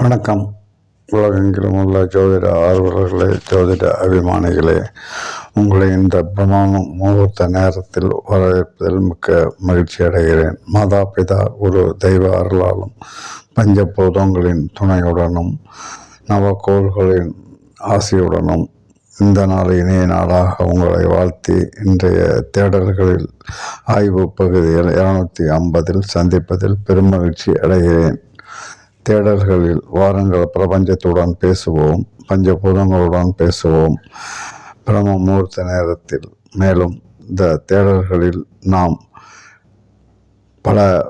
வணக்கம். உலகெங்கிலும் உள்ள ஜோதிட ஆர்வலர்களே ஜோதிட அபிமானிகளே உங்களை இந்த பிரமாண முகூர்த்த நேரத்தில் வரவேற்பதில் மிக்க மகிழ்ச்சி அடைகிறேன். மாதா பிதா குரு தெய்வ அருளாலும் பஞ்சபூதங்களின் துணையுடனும் நவக்கோள்களின் ஆசியுடனும் இந்த நாள் இணைய நாளாக உங்களை வாழ்த்தி இன்றைய தேடல்களில் ஆய்வு பகுதியில் இருநூத்தி ஐம்பதில் சந்திப்பதில் பெருமகிழ்ச்சி அடைகிறேன். தேடல்களில் வாருங்கள் பிரபஞ்சத்துடன் பேசுவோம் பஞ்சபூதங்களுடன் பேசுவோம். பிரம்ம முகூர்த்த நேரத்தில். மேலும் இந்த தேடல்களில் நாம் பல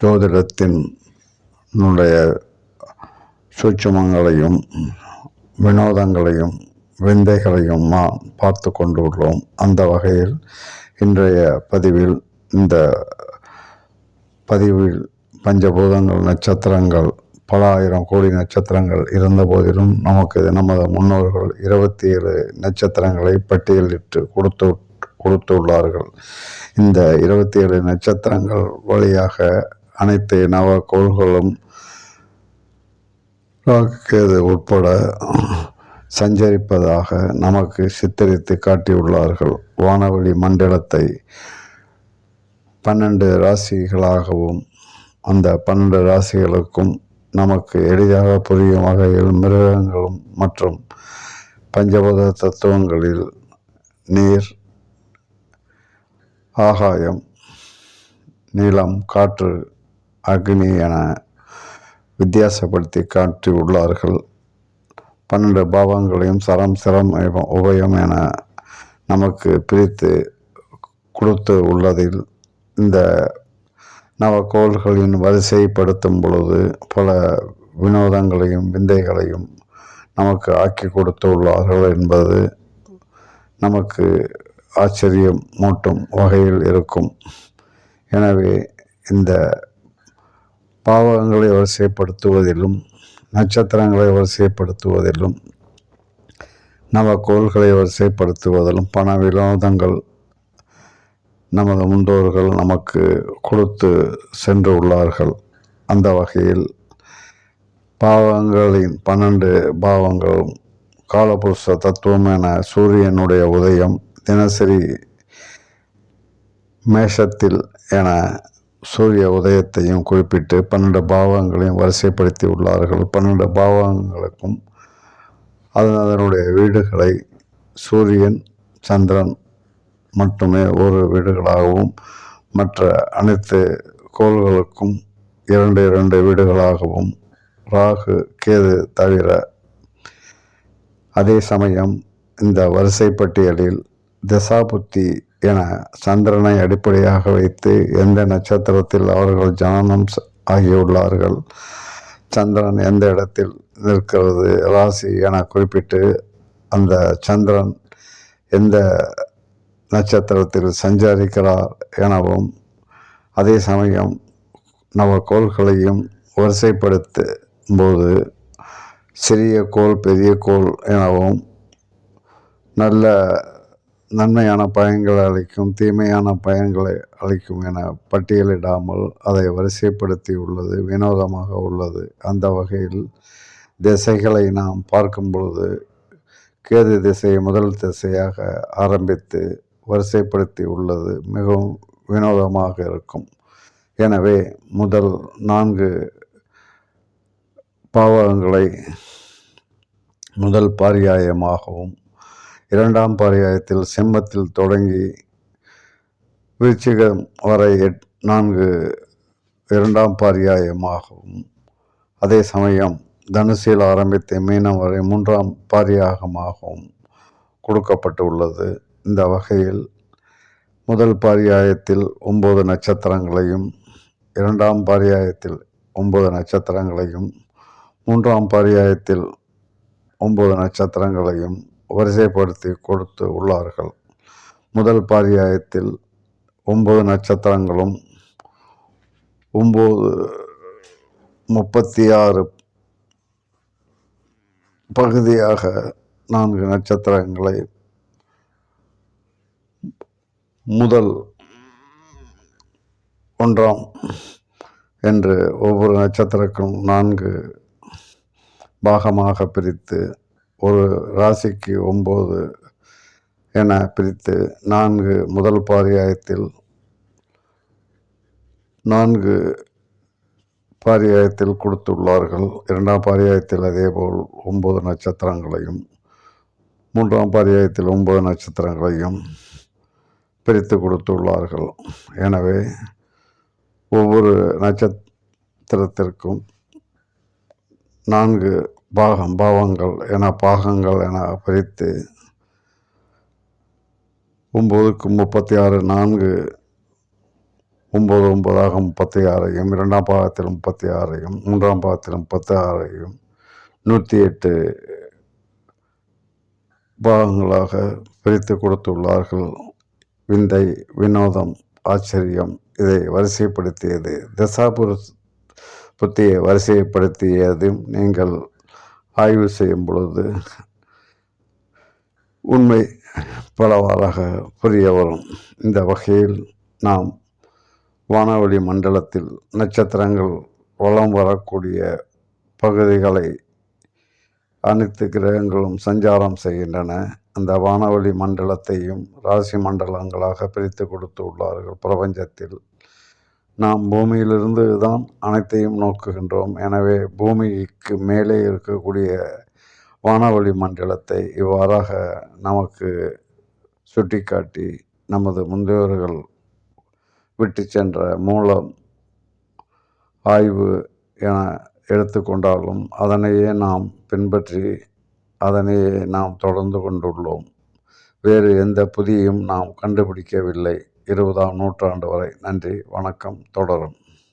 ஜோதிடத்தினுடைய சூட்சமங்களையும் வினோதங்களையும் விந்தைகளையும் நாம் பார்த்து கொண்டு உள்ளோம் அந்த வகையில் இன்றைய பதிவில் இந்த பதிவில் பஞ்சபூதங்கள் நட்சத்திரங்கள் பல ஆயிரம் கோடி நட்சத்திரங்கள் இருந்த போதிலும் நமக்கு நமது முன்னோர்கள் இருபத்தி ஏழு நட்சத்திரங்களை பட்டியலிட்டு கொடுத்து கொடுத்துள்ளார்கள். இந்த இருபத்தி ஏழு நட்சத்திரங்கள் வழியாக அனைத்து நவ கோள்களும் உட்பட சஞ்சரிப்பதாக நமக்கு சித்தரித்து காட்டியுள்ளார்கள். வானவெளி மண்டலத்தை பன்னெண்டு ராசிகளாகவும் அந்த பன்னெண்டு ராசிகளுக்கும் நமக்கு எளிதாக புரியும் வகையில் மிருகங்களும் மற்றும் பஞ்சபூத தத்துவங்களில் நீர் ஆகாயம் நீளம் காற்று அக்னி என வித்தியாசப்படுத்தி காட்டியுள்ளார்கள் பன்னெண்டு பாவங்களையும் சரம் சிரம் உபயம் என நமக்கு பிரித்து கொடுத்து உள்ளதில் இந்த நவக்கோள்களின் வரிசைப்படுத்தும் பொழுது பல வினோதங்களையும் விந்தைகளையும் நமக்கு ஆக்கி கொடுத்துள்ளார்கள் என்பது நமக்கு ஆச்சரியம் மூட்டும் வகையில் இருக்கும். எனவே இந்த பாவகங்களை வரிசைப்படுத்துவதிலும் நட்சத்திரங்களை வரிசைப்படுத்துவதிலும் நவக்கோள்களை வரிசைப்படுத்துவதிலும் பண வினோதங்கள் நமது முன்னோர்கள் நமக்கு கொடுத்து சென்று உள்ளார்கள். அந்த வகையில் பாவங்களின் பன்னெண்டு பாவங்களும் காலபுருஷ தத்துவம் என சூரியனுடைய உதயம் தினசரி மேஷத்தில் என சூரிய உதயத்தையும் குறிப்பிட்டு பன்னெண்டு பாவங்களையும் வரிசைப்படுத்தி உள்ளார்கள். பன்னெண்டு பாவங்களுக்கும் அது அதனுடைய வீடுகளை சூரியன் சந்திரன் மட்டுமே ஒரு வீடுகளாகவும் மற்ற அனைத்து கோள்களுக்கும் இரண்டு இரண்டு வீடுகளாகவும் ராகு கேது தவிர அதே சமயம் இந்த வரிசை பட்டியலில் திசாபுத்தி என சந்திரனை அடிப்படையாக வைத்து எந்த நட்சத்திரத்தில் அவர்கள் ஜனனம் ஆகியுள்ளார்கள் சந்திரன் எந்த இடத்தில் நிற்கிறது ராசி என குறிப்பிட்டு அந்த சந்திரன் எந்த நட்சத்திரத்தில் சஞ்சரிக்கிறார் எனவும் அதே சமயம் நவக்கோள்களையும் வரிசைப்படுத்தும் போது சிறிய கோள் பெரிய கோள் எனவும் நல்ல நன்மையான பயன்களை அளிக்கும் தீமையான பயன்களை அளிக்கும் என பட்டியலிடாமல் அதை வரிசைப்படுத்தி உள்ளது வினோதமாக உள்ளது. அந்த வகையில் திசைகளை நாம் பார்க்கும் பொழுது கேது திசையை முதல் திசையாக ஆரம்பித்து வரிசைப்படுத்தி உள்ளது. மிகவும் வினோதமாக இருக்கும். எனவே முதல் நான்கு பாவகங்களை முதல் பாரியாயமாகவும் இரண்டாம் பாரியாயத்தில் சிம்மத்தில் தொடங்கி விருச்சிகம் வரை எட் நான்கு இரண்டாம் பாரியாயமாகவும் அதே சமயம் தனுசில் ஆரம்பித்து மீனம் வரை மூன்றாம் பாரியாகமாகவும் கொடுக்கப்பட்டு உள்ளது இந்த வகையில் முதல் பாரியாயத்தில் ஒம்பது நட்சத்திரங்களையும் இரண்டாம் பாரியாயத்தில் ஒன்பது நட்சத்திரங்களையும் மூன்றாம் பாரியாயத்தில் ஒம்பது நட்சத்திரங்களையும் வரிசைப்படுத்தி கொடுத்து உள்ளார்கள். முதல் பாரியாயத்தில் ஒன்பது நட்சத்திரங்களும் ஒம்பது முப்பத்தி ஆறு பகுதியாக நான்கு நட்சத்திரங்களை முதல் ஒன்றாம் என்று ஒவ்வொரு நட்சத்திரக்கும் நான்கு பாகமாக பிரித்து ஒரு ராசிக்கு ஒம்பது என பிரித்து நான்கு முதல் பாரியாயத்தில் நான்கு பாரியாயத்தில் கொடுத்துள்ளார்கள். இரண்டாம் பாரியாயத்தில் அதேபோல் ஒன்பது நட்சத்திரங்களையும் மூன்றாம் பாரியாயத்தில் ஒன்பது நட்சத்திரங்களையும் பிரித்து கொடுத்துள்ளார்கள். எனவே ஒவ்வொரு நட்சத்திரத்திற்கும் நான்கு பாகம் பாவங்கள் என பாகங்கள் என பிரித்து ஒம்போதுக்கு முப்பத்தி ஆறு நான்கு ஒம்பது ஒம்பதாக முப்பத்தி ஆறையும் இரண்டாம் பாகத்தில் முப்பத்தி ஆறையும் மூன்றாம் பாகத்தில் முப்பத்தி ஆறையும் நூற்றி எட்டு பாகங்களாக பிரித்து கொடுத்துள்ளார்கள். விந்தை வினோதம் ஆச்சரியம் இதை வரிசைப்படுத்தியது. தசாபுர புத்தியை வரிசைப்படுத்தியதும் நீங்கள் ஆய்வு செய்யும் பொழுது உண்மை பலவாறாக புரிய வரும். இந்த வகையில் நாம் வானவெளி மண்டலத்தில் நட்சத்திரங்கள் வலம் வரக்கூடிய பகுதிகளை அனைத்து கிரகங்களும் சஞ்சாரம் செய்கின்றன. அந்த வானவெளி மண்டலத்தையும் ராசி மண்டலங்களாக பிரித்து கொடுத்து உள்ளார்கள் பிரபஞ்சத்தில். நாம் பூமியிலிருந்து தான் அனைத்தையும் நோக்குகின்றோம். எனவே பூமிக்கு மேலே இருக்கக்கூடிய வானவெளி மண்டலத்தை இவ்வாறாக நமக்கு சுட்டிக்காட்டி நமது முந்தையோர்கள் விட்டு சென்ற மூலம் ஆய்வு என எடுத்துக்கொண்டாலும் அதனையே நாம் பின்பற்றி அதனையே நாம் தொடர்ந்து கொண்டுள்ளோம். வேறு எந்த புதியும் நாம் கண்டுபிடிக்கவில்லை. இருபதாம் நூற்றாண்டு வரை. நன்றி. வணக்கம். தொடரும்.